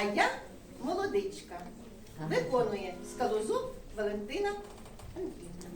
а я молодичка. Виконує скалозуб Валентина Андріївна.